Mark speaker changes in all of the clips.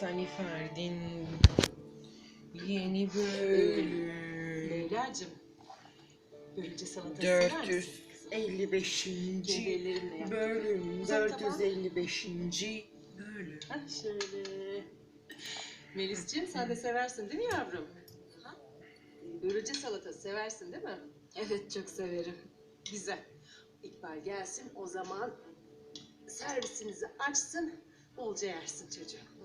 Speaker 1: Sani Ferdin yeni bölüm
Speaker 2: Leyla'cığım. Börülce salatası sever misin?
Speaker 1: 455.
Speaker 2: Bebeğlerimle yaptım.
Speaker 1: bölüm
Speaker 2: Güzel, tamam.
Speaker 1: 455. bölüm.
Speaker 2: Hah şöyle. Melis'ciğim sen de seversin değil mi yavrum? Börülce salatası seversin değil mi? Evet çok severim. Güzel. İkbal gelsin o zaman servisinizi açsın. Bolca yersin çocuğum.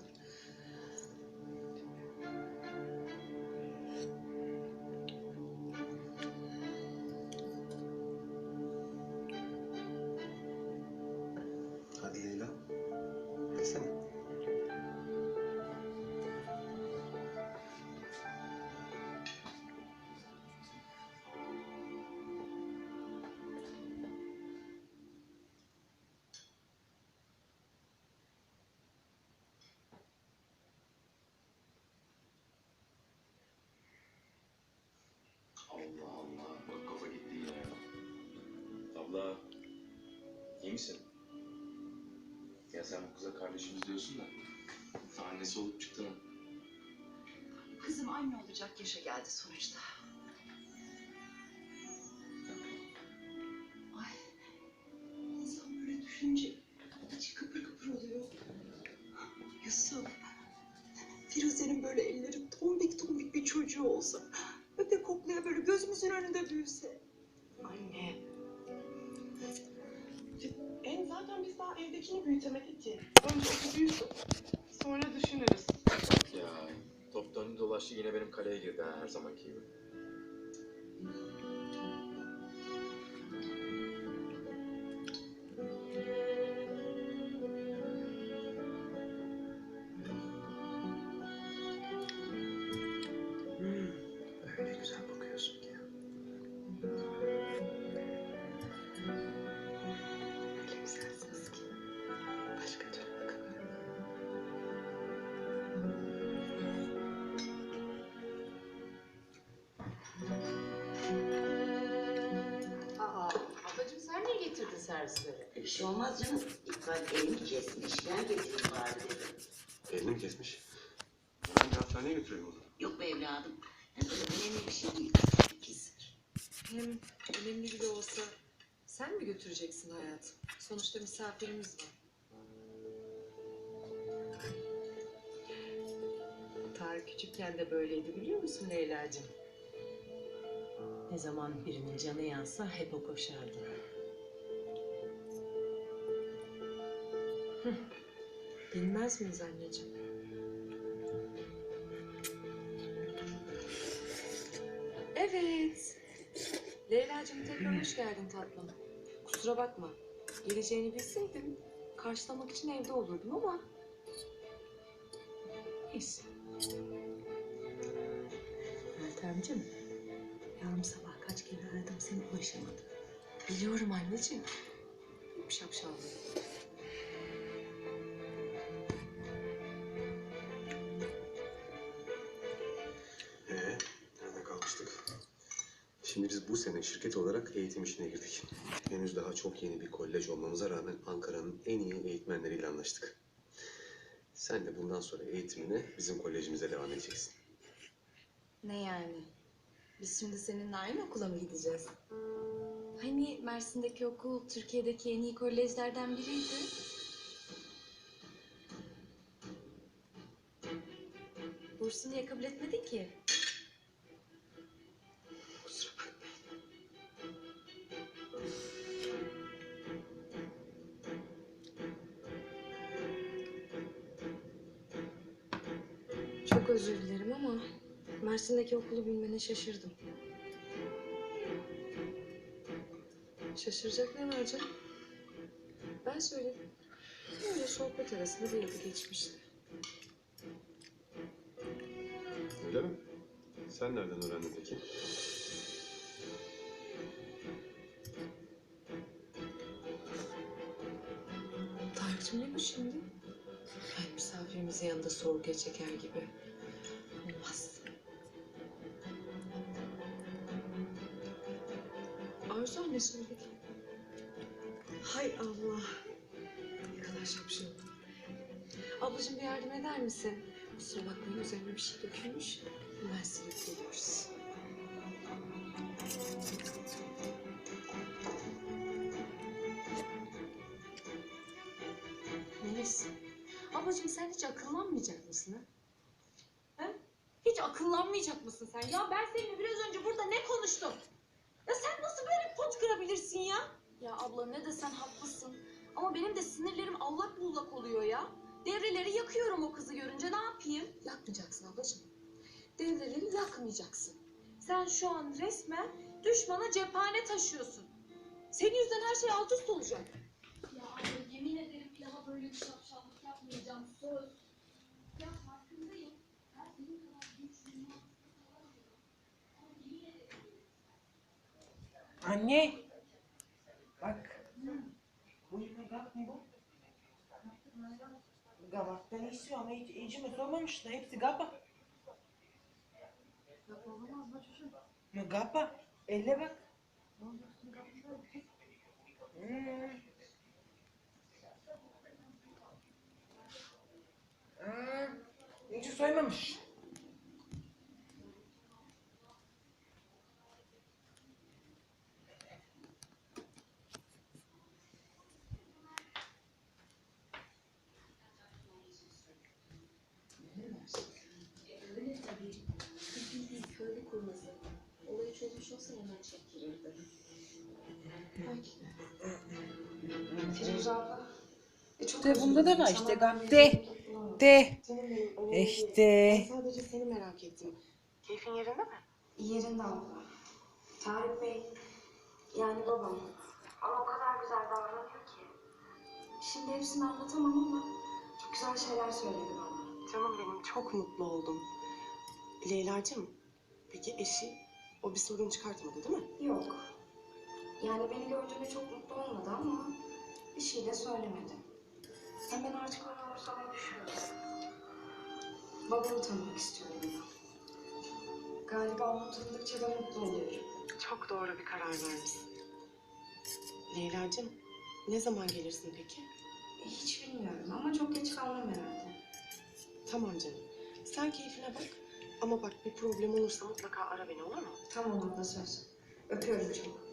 Speaker 3: Allah Allah. Bak kafa gitti yine. Abla. iyi misin? Ya sen bu kıza kardeşimiz diyorsun da. Annesi olup çıktı mı?
Speaker 4: Kızım anne olacak yaşa geldi sonuçta. Ay, insan böyle düşünce içi kıpır kıpır oluyor. Yusuf, Firuze'nin böyle elleri tombik tombik bir çocuğu olsa,
Speaker 5: daha evdekini büyütemedik ki. Önce o büyüsün. Sonra düşünürüz.
Speaker 3: Ya top döndü dolaştı yine benim kaleye girdi her zamanki gibi.
Speaker 6: Öyle
Speaker 2: servisleri?
Speaker 7: Bir şey olmaz canım. İkbal elini kesmiş. Gel getireyim bari dedim.
Speaker 6: Elini mi kesmiş? Ben bir hastaneye götürelim onu.
Speaker 7: Yok be evladım. Ne böyle önemli bir şey değil. Kesin.
Speaker 2: Hem önemli bile olsa sen mi götüreceksin hayatım? Sonuçta misafirimiz var. Tarık küçükken de böyleydi biliyor musun Leyla'cığım? Ne zaman birinin canı yansa hep o koşardı. Bilmez miyiz anneciğim? Evet. Leyla'cığım tekrar hoş geldin tatlım. Kusura bakma. Geleceğini bilseydim karşılamak için evde olurdum ama... Neyse. Meltemciğim, yarım sabah kaç kere aradım seni ulaşamadım. Biliyorum anneciğim. Hep
Speaker 6: Şimdi biz bu sene şirket olarak eğitim işine girdik. Henüz daha çok yeni bir kolej olmamıza rağmen Ankara'nın en iyi eğitmenleriyle anlaştık. Sen de bundan sonra eğitimine bizim kolejimize devam edeceksin.
Speaker 8: Ne yani? Biz şimdi seninle aynı okula mı gideceğiz? Hani Mersin'deki okul Türkiye'deki en iyi kolejlerden biriydi. Bursunu niye kabul etmedin ki? Çok özür dilerim ama Mersin'deki okulu bilmene şaşırdım.
Speaker 2: Şaşıracak ne var canım? Ben söyledim. Öyle sohbet arasında bir adı geçmişti.
Speaker 6: Öyle mi? Sen nereden öğrendin peki?
Speaker 2: Tarık'cığım ne bu şimdi? Yani misafirimizin yanında sorguya çeker gibi. Olmaz. Arzu anne söyledi. Hay Allah. Ne kadar şapşal. Ablacığım bir yardım eder misin? Kusura bakmayın üzerine bir şey dökülmüş. Hemen silip geliyoruz. Melis, ablacığım sen hiç akıllanmayacak mısın ha? He? Hiç akıllanmayacak mısın sen? Ya ben seninle biraz önce burada ne konuştum? Ya sen nasıl böyle pot kırabilirsin ya? Ya abla ne desen haklısın. Ama benim de sinirlerim allak bullak oluyor ya. Devreleri yakıyorum o kızı görünce ne yapayım? Yakmayacaksın ablacığım. Devreleri yakmayacaksın. Sen şu an resmen düşmana cephane taşıyorsun. Senin yüzünden her şey alt üst olacak.
Speaker 9: Ederim bir daha böyle bir şapşallık yapmayacağım söz. Ya farkındayım. Ben senin kadar güçlüyüm.
Speaker 1: Anne. Bak. Bu gavak mı bu? Gavaktan istiyor ama hiç ecime sormamışlar. Hepsi gaba. Ne gaba? Elle bak. Hmm. Aa, hiç soymamış.
Speaker 2: Öyle tabii. Bir değil köylü kurması. Olayı çözmüş olsa hemen çekirirdi.
Speaker 4: Firuze abla. E, çok
Speaker 1: De bunda da var işte,
Speaker 4: Sana
Speaker 1: De.
Speaker 4: Canım benim önemli değil.
Speaker 1: İşte.
Speaker 4: Ben sadece seni merak ettim. Keyfin yerinde mi?
Speaker 2: Yerinde abla. Tarık Bey, yani babam. Ama o kadar güzel davranıyor ki. Şimdi hepsini anlatamam ama çok güzel şeyler söyledi bana.
Speaker 4: Canım benim çok mutlu oldum. Leyla'cığım, peki eşi o bir sorun çıkartmadı değil mi?
Speaker 2: Yok. Yani beni gördüğünde çok mutlu olmadı ama bir şey de söylemedi. Hem ben artık onu umursamayı düşünüyorum. Babamı tanımak istiyorum ben. Galiba onu tanıdıkça da mutlu oluyorum.
Speaker 4: Çok doğru bir karar vermişsin. Leyla'cığım, ne zaman gelirsin peki?
Speaker 2: Hiç bilmiyorum ama çok geç kalmam herhalde.
Speaker 4: Tamam canım. Sen keyfine bak. Ama bak bir problem olursa mutlaka ara beni olur mu?
Speaker 2: Tamam abla söz. Öpüyorum çok.